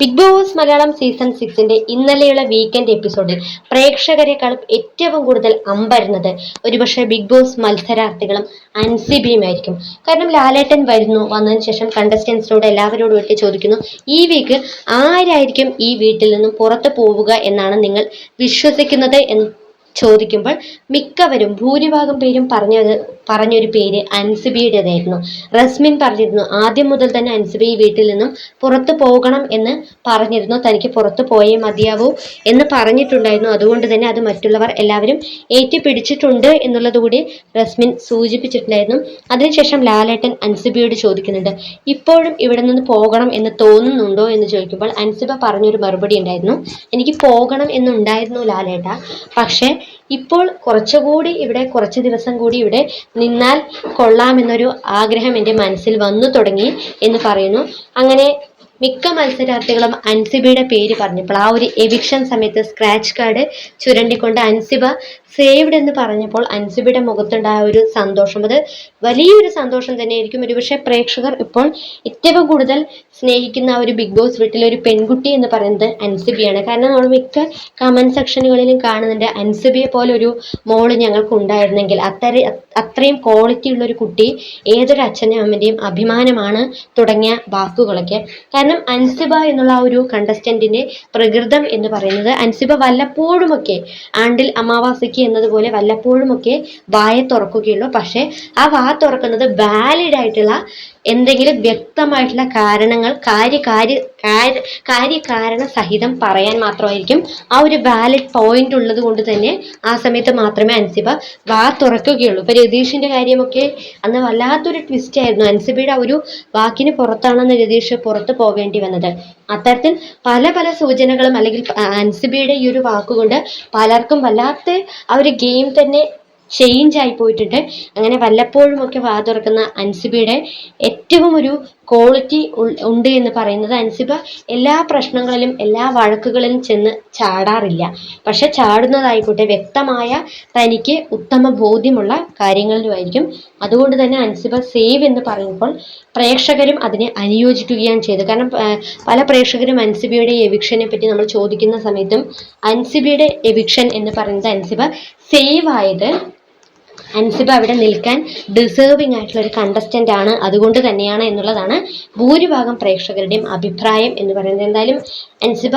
Big Boss Malayalam season സിക്സിന്റെ ഇന്നലെയുള്ള weekend എപ്പിസോഡിൽ പ്രേക്ഷകരെക്കാളും ഏറ്റവും കൂടുതൽ അമ്പരുന്നത്. ഒരുപക്ഷെ ബിഗ് ബോസ് മത്സരാർത്ഥികളും അൻസിബിയുമായിരിക്കും. കാരണം ലാലേട്ടൻ വരുന്നു വന്നതിന് ശേഷം കണ്ടസ്റ്റൻസിനോട് എല്ലാവരോടും ഇട്ട് ചോദിക്കുന്നു ഈ വീക്ക് ആരായിരിക്കും ഈ വീട്ടിൽ നിന്നും പുറത്തു പോവുക എന്നാണ് നിങ്ങൾ വിശ്വസിക്കുന്നത്? എന്ന് ചോദിക്കുമ്പോൾ മിക്കവരും ഭൂരിഭാഗം പേരും പറഞ്ഞത് പറഞ്ഞൊരു പേര് അൻസിബിയുടേതായിരുന്നു. റസ്മിൻ പറഞ്ഞിരുന്നു ആദ്യം മുതൽ തന്നെ അൻസിബി വീട്ടിൽ നിന്നും പുറത്തു പോകണം എന്ന് പറഞ്ഞിരുന്നു. തനിക്ക് പുറത്തു പോയേ മതിയാവൂ എന്ന് പറഞ്ഞിട്ടുണ്ടായിരുന്നു. അതുകൊണ്ട് തന്നെ അത് മറ്റുള്ളവർ എല്ലാവരും ഏറ്റുപിടിച്ചിട്ടുണ്ട് എന്നുള്ളത് കൂടി റസ്മിൻ സൂചിപ്പിച്ചിട്ടുണ്ടായിരുന്നു. അതിനുശേഷം ലാലേട്ടൻ അൻസിബിയോട് ചോദിക്കുന്നുണ്ട് ഇപ്പോഴും ഇവിടെ നിന്ന് പോകണം എന്ന് തോന്നുന്നുണ്ടോ? എന്ന് ചോദിക്കുമ്പോൾ അൻസിബ പറഞ്ഞൊരു മറുപടി ഉണ്ടായിരുന്നു. എനിക്ക് പോകണം എന്നുണ്ടായിരുന്നു ലാലേട്ട പക്ഷേ ഇപ്പോൾ കുറച്ചുകൂടി ഇവിടെ കുറച്ച് ദിവസം കൂടി ഇവിടെ നിന്നാൽ കൊള്ളാം എന്നൊരു ആഗ്രഹം എന്റെ മനസ്സിൽ വന്നു തുടങ്ങി എന്ന് പറയുന്നു. അങ്ങനെ മിക്ക മത്സരാർത്ഥികളും അൻസിബയുടെ പേര് പറഞ്ഞപ്പോൾ ആ ഒരു എവിക്ഷൻ സമയത്ത് സ്ക്രാച്ച് കാർഡ് ചുരണ്ടിക്കൊണ്ട് അൻസിബ സേവ്ഡ് എന്ന് പറഞ്ഞപ്പോൾ അൻസിബയുടെ മുഖത്തുണ്ടായ ഒരു സന്തോഷം. അത് വലിയൊരു സന്തോഷം തന്നെയായിരിക്കും. ഒരുപക്ഷെ പ്രേക്ഷകർ ഇപ്പോൾ ഏറ്റവും കൂടുതൽ സ്നേഹിക്കുന്ന ഒരു ബിഗ് ബോസ് വീട്ടിലെ ഒരു പെൺകുട്ടി എന്ന് പറയുന്നത് അൻസിബിയാണ്. കാരണം നമ്മൾ മിക്ക കമന്റ് സെക്ഷനുകളിലും കാണുന്നുണ്ട് അൻസിബിയെ പോലെ ഒരു മോൾ ഞങ്ങൾക്ക് ഉണ്ടായിരുന്നെങ്കിൽ അത്ര അത്രയും ക്വാളിറ്റി ഉള്ള ഒരു കുട്ടി ഏതൊരു അച്ഛനും അമ്മന്റെയും അഭിമാനമാണ് തുടങ്ങിയ വാക്കുകളൊക്കെ. കാരണം അൻസിബ എന്നുള്ള ഒരു കണ്ടസ്റ്റന്റിന്റെ പ്രകൃതം എന്ന് പറയുന്നത്. അൻസിബ വല്ലപ്പോഴുമൊക്കെ ആണ്ടിൽ അമാവാസിക്ക് എന്നതുപോലെ വല്ലപ്പോഴുമൊക്കെ വായ തുറക്കുകയുള്ളൂ. പക്ഷേ ആ വാ തുറക്കുന്നത് വാലിഡ് ആയിട്ടുള്ള എന്തെങ്കിലും വ്യക്തമായിട്ടുള്ള കാരണങ്ങൾ കാര്യ കാര്യ കാര്യ കാര്യകാരണ സഹിതം പറയാൻ മാത്രമായിരിക്കും ആ ഒരു വാലിഡ് പോയിന്റ് ഉള്ളത് കൊണ്ട് തന്നെ ആ സമയത്ത് മാത്രമേ അൻസിബ വാ തുറക്കുകയുള്ളൂ. ഇപ്പൊ രതീഷിന്റെ കാര്യമൊക്കെ അന്ന് വല്ലാത്തൊരു ട്വിസ്റ്റ് ആയിരുന്നു. അൻസിബയുടെ ആ ഒരു വാക്കിന് പുറത്താണെന്ന് രതീഷ് പുറത്ത് പോവേണ്ടി വന്നത്. അത്തരത്തിൽ പല പല സൂചനകളും അല്ലെങ്കിൽ അൻസിബയുടെ ഈ ഒരു വാക്കുകൊണ്ട് പലർക്കും വല്ലാത്ത ആ ഒരു ഗെയിം തന്നെ ചേഞ്ച് ആയി പോയിട്ടുണ്ട്. അങ്ങനെ വല്ലപ്പോഴും ഒക്കെ വാ തുറക്കുന്ന അൻസിബയുടെ ഏറ്റവും ഒരു ക്വാളിറ്റി ഉണ്ട് എന്ന് പറയുന്നത് അൻസിബ എല്ലാ പ്രശ്നങ്ങളിലും എല്ലാ വഴക്കുകളിലും ചെന്ന് ചാടാറില്ല. പക്ഷെ ചാടുന്നതായിക്കോട്ടെ വ്യക്തമായ തനിക്ക് ഉത്തമ ബോധ്യമുള്ള കാര്യങ്ങളിലുമായിരിക്കും. അതുകൊണ്ട് തന്നെ അൻസിബ സേവ് എന്ന് പറയുമ്പോൾ പ്രേക്ഷകരും അതിനെ അനുയോജിക്കുകയാണ് ചെയ്തത്. കാരണം പല പ്രേക്ഷകരും അൻസിബയുടെ എവിക്ഷനെ പറ്റി നമ്മൾ ചോദിക്കുന്ന സമയത്തും അൻസിബയുടെ എവിക്ഷൻ എന്ന് പറയുന്നത് അൻസിബ സേവ് ആയത് അൻസിബ അവിടെ നിൽക്കാൻ ഡിസേർവിംഗ് ആയിട്ടുള്ള ഒരു കണ്ടസ്റ്റന്റ് ആണ്. അതുകൊണ്ട് തന്നെയാണ് എന്നുള്ളതാണ് ഭൂരിഭാഗം പ്രേക്ഷകരുടെയും അഭിപ്രായം എന്ന് പറയുന്നത്. എന്തായാലും അൻസിബ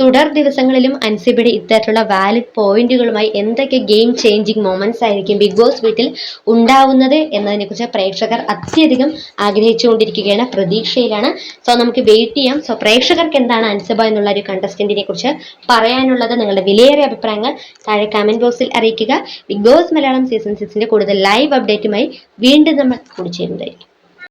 തുടർ ദിവസങ്ങളിലും അൻസിബയുടെ ഇത്തരത്തിലുള്ള വാലിഡ് പോയിന്റുകളുമായി എന്തൊക്കെ ഗെയിം ചേഞ്ചിങ് മൊമെന്റ്സ് ആയിരിക്കും ബിഗ് ബോസ് വീട്ടിൽ ഉണ്ടാവുന്നത് എന്നതിനെക്കുറിച്ച് പ്രേക്ഷകർ അത്യധികം ആഗ്രഹിച്ചുകൊണ്ടിരിക്കുകയാണ് പ്രതീക്ഷയിലാണ്. സോ നമുക്ക് വെയിറ്റ് ചെയ്യാം. സോ പ്രേക്ഷകർക്ക് എന്താണ് അൻസിബ എന്നുള്ള ഒരു കണ്ടസ്റ്റന്റിനെ കുറിച്ച് പറയാനുള്ളത്? നിങ്ങളുടെ വിലയേറിയ അഭിപ്രായങ്ങൾ താഴെ കമന്റ് ബോക്സിൽ അറിയിക്കുക. ബിഗ് ബോസ് മലയാളം സീസൺ സിക്സിന്റെ കൂടുതൽ ലൈവ് അപ്ഡേറ്റുമായി വീണ്ടും നമ്മൾ കൂടി ചേരുന്നതായിരിക്കും